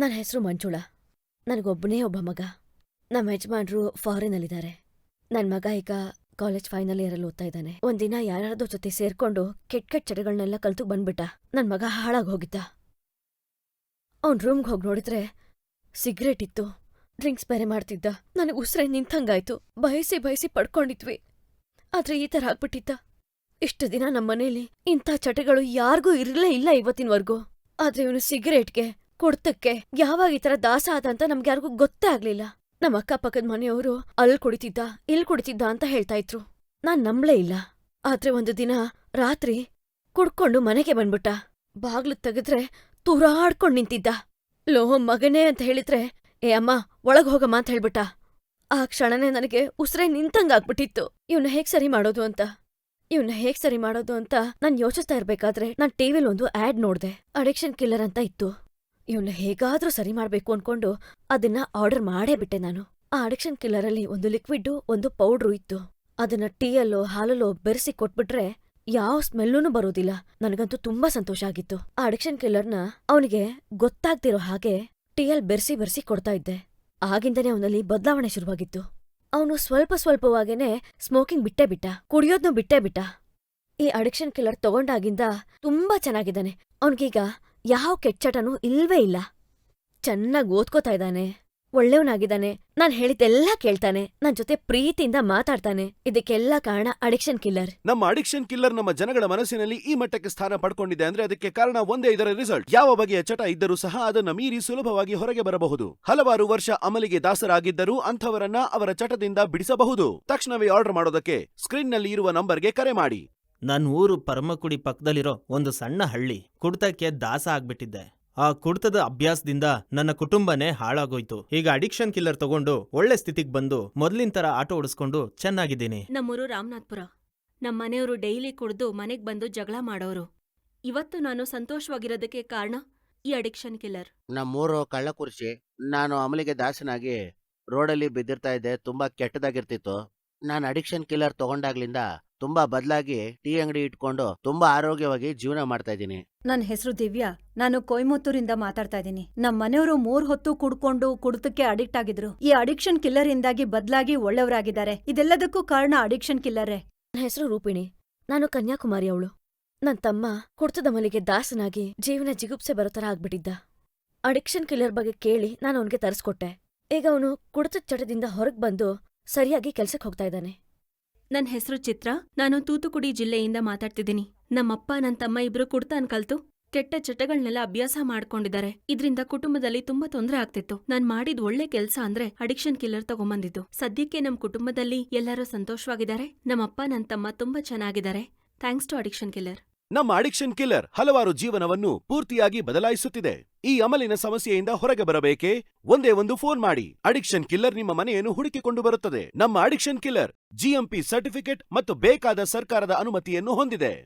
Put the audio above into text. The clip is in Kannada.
ನನ್ನ ಹೆಸರು ಮಂಜುಳ. ನನಗೊಬ್ಬನೇ ಒಬ್ಬ ಮಗ. ನಮ್ಮ ಯಜಮಾನ್ರು ಫಾರಿನಲ್ಲಿದ್ದಾರೆ. ನನ್ನ ಮಗ ಈಗ ಕಾಲೇಜ್ ಫೈನಲ್ ಇಯರಲ್ಲಿ ಓದ್ತಾ ಇದ್ದಾನೆ. ಒಂದಿನ ಯಾರ್ಯಾರ್ದೋ ಜೊತೆ ಸೇರ್ಕೊಂಡು ಕೆಟ್ಟ ಕೆಟ್ಟ ಚಟಗಳನ್ನೆಲ್ಲ ಕಲ್ತು ಬಂದ್ಬಿಟ್ಟ. ನನ್ ಮಗ ಹಾಳಾಗಿ ಹೋಗಿದ್ದ. ಅವ್ನ್ ರೂಮ್ಗೆ ಹೋಗಿ ನೋಡಿದ್ರೆ ಸಿಗರೇಟ್ ಇತ್ತು. ಡ್ರಿಂಕ್ಸ್ ಬೇರೆ ಮಾಡ್ತಿದ್ದ. ನನಗೆ ಉಸಿರೇ ನಿಂತಂಗಾಯ್ತು. ಬಯಸಿ ಬಯಸಿ ಪಡ್ಕೊಂಡಿದ್ವಿ. ಆದ್ರೆ ಈ ತರ ಆಗ್ಬಿಟ್ಟಿದ್ದ ಇಷ್ಟು ದಿನ ನಮ್ಮ ಮನೇಲಿ ಇಂಥ ಚಟಗಳು ಯಾರಿಗೂ ಇರಲೇ ಇಲ್ಲ ಇವತ್ತಿನವರೆಗೂ. ಆದ್ರೆ ಇವನು ಸಿಗರೇಟ್ಗೆ ಕುಡ್ತಕ್ಕೆ ಯಾವಾಗ ಈ ತರ ದಾಸ ಆದ ಅಂತ ನಮ್ಗೆ ಯಾರಿಗೂ ಗೊತ್ತೇ ಆಗ್ಲಿಲ್ಲ. ನಮ್ಮ ಅಕ್ಕಪಕ್ಕದ ಮನೆಯವರು ಅಲ್ ಕುಡಿತಿದ್ದ, ಇಲ್ ಕುಡಿತಿದ್ದ ಅಂತ ಹೇಳ್ತಾ ಇದ್ರು. ನಾನ್ ನಂಬ್ಲೇ ಇಲ್ಲ. ಆದ್ರೆ ಒಂದು ದಿನ ರಾತ್ರಿ ಕುಡ್ಕೊಂಡು ಮನೆಗೆ ಬಂದ್ಬಿಟ್ಟ. ಬಾಗ್ಲು ತೆಗೆದ್ರೆ ತೂರಾಡ್ಕೊಂಡ್ ನಿಂತಿದ್ದ. ಲೋ, ಮಗನೇ ಅಂತ ಹೇಳಿದ್ರೆ, ಏ ಅಮ್ಮ, ಒಳಗ್ ಹೋಗಮ್ಮ ಅಂತ ಹೇಳ್ಬಿಟ್ಟ. ಆ ಕ್ಷಣನೇ ನನಗೆ ಉಸಿರೇ ನಿಂತಂಗಾಗ್ಬಿಟ್ಟಿತ್ತು ಇವ್ನ ಹೇಗ್ ಸರಿ ಮಾಡೋದು ಅಂತ. ಇವ್ನ ಹೇಗ್ ಸರಿ ಮಾಡೋದು ಅಂತ ನಾನ್ ಯೋಚಿಸ್ತಾ ಇರ್ಬೇಕಾದ್ರೆ ನಾನ್ ಟಿವಿಲ್ ಒಂದು ಆಡ್ ನೋಡ್ದೆ. ಅಡಿಕ್ಷನ್ ಕಿಲ್ಲರ್ ಅಂತ ಇತ್ತು. ಇವ್ನ ಹೇಗಾದ್ರೂ ಸರಿ ಮಾಡ್ಬೇಕು ಅನ್ಕೊಂಡು ಅದನ್ನ ಆರ್ಡರ್ ಮಾಡೇ ಬಿಟ್ಟೆ ನಾನು. ಆ ಅಡಿಕ್ಷನ್ ಕಿಲ್ಲರಲ್ಲಿ ಒಂದು ಲಿಕ್ವಿಡ್ ಒಂದು ಪೌಡ್ರು ಇತ್ತು. ಅದನ್ನ ಟೀಯಲ್ಲೋ, ಹಾಲಲ್ಲೋ ಬೆರೆಸಿ ಕೊಟ್ಬಿಟ್ರೆ ಯಾವ ಸ್ಮೆಲ್ಲೂ ಬರೋದಿಲ್ಲ. ನನಗಂತೂ ತುಂಬಾ ಸಂತೋಷ ಆಗಿತ್ತು. ಆ ಅಡಿಕ್ಷನ್ ಕಿಲ್ಲರ್ನ ಅವನಿಗೆ ಗೊತ್ತಾಗ್ತಿರೋ ಹಾಗೆ ಟೀಯಲ್ ಬೆರೆಸಿ ಬೆರೆಸಿ ಕೊಡ್ತಾ ಇದ್ದೆ. ಆಗಿಂದನೇ ಅವನಲ್ಲಿ ಬದಲಾವಣೆ ಶುರುವಾಗಿತ್ತು. ಅವನು ಸ್ವಲ್ಪ ಸ್ವಲ್ಪವಾಗೇನೆ ಸ್ಮೋಕಿಂಗ್ ಬಿಟ್ಟೇ ಬಿಟ್ಟ. ಕುಡಿಯೋದ್ನು ಬಿಟ್ಟೇ ಬಿಟ್ಟ. ಈ ಅಡಿಕ್ಷನ್ ಕಿಲ್ಲರ್ ತಗೊಂಡಾಗಿಂದ ತುಂಬಾ ಚೆನ್ನಾಗಿದ್ದಾನೆ. ಅವನ್ಗೀಗ ಯಾವ ಕೆಚ್ಚಟನೂ ಇಲ್ವೇ ಇಲ್ಲ. ಚೆನ್ನಾಗ್ ಓದ್ಕೋತಾ ಇದ್ದಾನೆ. ಒಳ್ಳೆಯವನಾಗಿದ್ದಾನೆ ನಾನ್ ಹೇಳಿದ್ದೆಲ್ಲ ಕೇಳ್ತಾನೆ. ನನ್ ಜೊತೆ ಪ್ರೀತಿಯಿಂದ ಮಾತಾಡ್ತಾನೆ. ಇದಕ್ಕೆಲ್ಲ ಕಾರಣ ಅಡಿಕ್ಷನ್ ಕಿಲ್ಲರ್. ನಮ್ಮ ಅಡಿಕ್ಷನ್ ಕಿಲ್ಲರ್ ನಮ್ಮ ಜನಗಳ ಮನಸ್ಸಿನಲ್ಲಿ ಈ ಮಟ್ಟಕ್ಕೆ ಸ್ಥಾನ ಪಡ್ಕೊಂಡಿದೆ ಅಂದ್ರೆ ಅದಕ್ಕೆ ಕಾರಣ ಒಂದೇ ಇದರ ರಿಸಲ್ಟ್. ಯಾವ ಬಗೆಯ ಚಟ ಇದ್ದರೂ ಸಹ ಅದನ್ನ ಮೀರಿ ಸುಲಭವಾಗಿ ಹೊರಗೆ ಬರಬಹುದು. ಹಲವಾರು ವರ್ಷ ಅಮಲಿಗೆ ದಾಸರಾಗಿದ್ದರೂ ಅಂಥವರನ್ನ ಅವರ ಚಟದಿಂದ ಬಿಡಿಸಬಹುದು. ತಕ್ಷಣವೇ ಆರ್ಡರ್ ಮಾಡೋದಕ್ಕೆ ಸ್ಕ್ರೀನ್ನಲ್ಲಿ ಇರುವ ನಂಬರ್ಗೆ ಕರೆ ಮಾಡಿ. ನನ್ನ ಊರು ಪರಮಕುಡಿ ಪಕ್ಕದಲ್ಲಿರೋ ಒಂದು ಸಣ್ಣ ಹಳ್ಳಿ. ಕುಡ್ತಕ್ಕೆ ದಾಸ ಆಗ್ಬಿಟ್ಟಿದ್ದೆ. ಆ ಕುಡ್ತದ ಅಭ್ಯಾಸದಿಂದ ನನ್ನ ಕುಟುಂಬನೇ ಹಾಳಾಗೋಯ್ತು. ಈಗ ಅಡಿಕ್ಷನ್ ಕಿಲ್ಲರ್ ತಗೊಂಡು ಒಳ್ಳೆ ಸ್ಥಿತಿಗೆ ಬಂದು ಮೊದ್ಲಿನ ತರ ಆಟೋ ಓಡಿಸ್ಕೊಂಡು ಚೆನ್ನಾಗಿದ್ದೀನಿ. ನಮ್ಮೂರು ರಾಮನಾಥ್ಪುರ. ನಮ್ಮ ಮನೆಯವರು ಡೈಲಿ ಕುಡ್ದು ಮನೆಗ್ ಬಂದು ಜಗಳ ಮಾಡೋರು. ಇವತ್ತು ನಾನು ಸಂತೋಷವಾಗಿರೋದಕ್ಕೆ ಕಾರಣ ಈ ಅಡಿಕ್ಷನ್ ಕಿಲ್ಲರ್. ನಮ್ಮೂರು ಕಳ್ಳಕುರ್ಚಿ. ನಾನು ಅಮಲಿಗೆ ದಾಸನಾಗಿ ರೋಡಲ್ಲಿ ಬಿದ್ದಿರ್ತಾ ಇದ್ದೆ. ತುಂಬಾ ಕೆಟ್ಟದಾಗಿರ್ತಿತ್ತು. ನಾನು ಅಡಿಕ್ಷನ್ ಕಿಲ್ಲರ್ ತಗೊಂಡಾಗ್ಲಿಂದ ತುಂಬಾ ಬದಲಾಗಿ ಟೀ ಅಂಗಡಿ ಇಟ್ಕೊಂಡು ತುಂಬಾ ಆರೋಗ್ಯವಾಗಿ ಜೀವನ ಮಾಡ್ತಾ ಇದ್ದೀನಿ. ನನ್ನ ಹೆಸರು ದಿವ್ಯಾ. ನಾನು ಕೊಯಮತ್ತೂರಿಂದ ಮಾತಾಡ್ತಾ ಇದ್ದೀನಿ. ನಮ್ಮ ಮನೆಯವರು ಮೂರ್ ಹೊತ್ತು ಕುಡ್ಕೊಂಡು ಕುಡಿತಕ್ಕೆ ಅಡಿಕ್ಟ್ ಆಗಿದ್ರು. ಈ ಅಡಿಕ್ಷನ್ ಕಿಲ್ಲರ್ ಇಂದಾಗಿ ಬದ್ಲಾಗಿ ಒಳ್ಳೆಯವರಾಗಿದ್ದಾರೆ ಇದೆಲ್ಲದಕ್ಕೂ ಕಾರಣ ಅಡಿಕ್ಷನ್ ಕಿಲ್ಲರೇ ನನ್ನ ಹೆಸರು ರೂಪಿಣಿ. ನಾನು ಕನ್ಯಾಕುಮಾರಿ ಅವಳು. ನನ್ನ ತಮ್ಮ ಕುಡ್ತದ ಮಲಿಗೆ ದಾಸನಾಗಿ ಜೀವನ ಜಿಗುಪ್ಸೆ ಬರೋ ತರ ಆಗ್ಬಿಟ್ಟಿದ್ದ. ಅಡಿಕ್ಷನ್ ಕಿಲ್ಲರ್ ಬಗ್ಗೆ ಕೇಳಿ ನಾನು ಅವನಿಗೆ ತರಿಸ್ಕೊಟ್ಟೆ. ಈಗ ಅವನು ಕುಡಿತ ಚಟದಿಂದ ಹೊರಗೆ ಬಂದು ಸರಿಯಾಗಿ ಕೆಲಸಕ್ಕೆ ಹೋಗ್ತಾ ಇದ್ದಾನೆ. ನನ್ ಹೆಸರು ಚಿತ್ರ. ನಾನು ತೂತುಕುಡಿ ಜಿಲ್ಲೆಯಿಂದ ಮಾತಾಡ್ತಿದ್ದೀನಿ. ನಮ್ಮಪ್ಪ ನನ್ನ ತಮ್ಮ ಇಬ್ರು ಕುಡ್ತಾನ್ ಕಲ್ತು. ಕೆಟ್ಟ ಚಟಗಳನ್ನೆಲ್ಲ ಅಭ್ಯಾಸ ಮಾಡ್ಕೊಂಡಿದ್ದಾರೆ. ಇದ್ರಿಂದ ಕುಟುಂಬದಲ್ಲಿ ತುಂಬಾ ತೊಂದರೆ ಆಗ್ತಿತ್ತು. ನಾನ್ ಮಾಡಿದ್ ಒಳ್ಳೆ ಕೆಲ್ಸ ಅಂದ್ರೆ ಅಡಿಕ್ಷನ್ ಕಿಲ್ಲರ್ ತಗೊಂಬಂದಿದ್ದು. ಸದ್ಯಕ್ಕೆ ನಮ್ ಕುಟುಂಬದಲ್ಲಿ ಎಲ್ಲರೂ ಸಂತೋಷವಾಗಿದ್ದಾರೆ. ನಮ್ಮಪ್ಪ ನನ್ನ ತಮ್ಮ ತುಂಬಾ ಚೆನ್ನಾಗಿದ್ದಾರೆ. Thanks to addiction killer. ನಮ್ಮ ಅಡಿಕ್ಷನ್ ಕಿಲ್ಲರ್ ಹಲವಾರು ಜೀವನವನ್ನು ಪೂರ್ತಿಯಾಗಿ ಬದಲಾಯಿಸುತ್ತಿದೆ. ಈ ಅಮಲಿನ ಸಮಸ್ಯೆಯಿಂದ ಹೊರಗೆ ಬರಬೇಕೆ? ಒಂದೇ ಒಂದು ಫೋನ್ ಮಾಡಿ. ಅಡಿಕ್ಷನ್ ಕಿಲ್ಲರ್ ನಿಮ್ಮ ಮನೆಯನ್ನು ಹುಡುಕಿಕೊಂಡು ಬರುತ್ತದೆ. ನಮ್ಮ ಅಡಿಕ್ಷನ್ ಕಿಲ್ಲರ್ ಜಿಎಂಪಿ ಸರ್ಟಿಫಿಕೇಟ್ ಮತ್ತು ಬೇಕಾದ ಸರ್ಕಾರದ ಅನುಮತಿಯನ್ನು ಹೊಂದಿದೆ.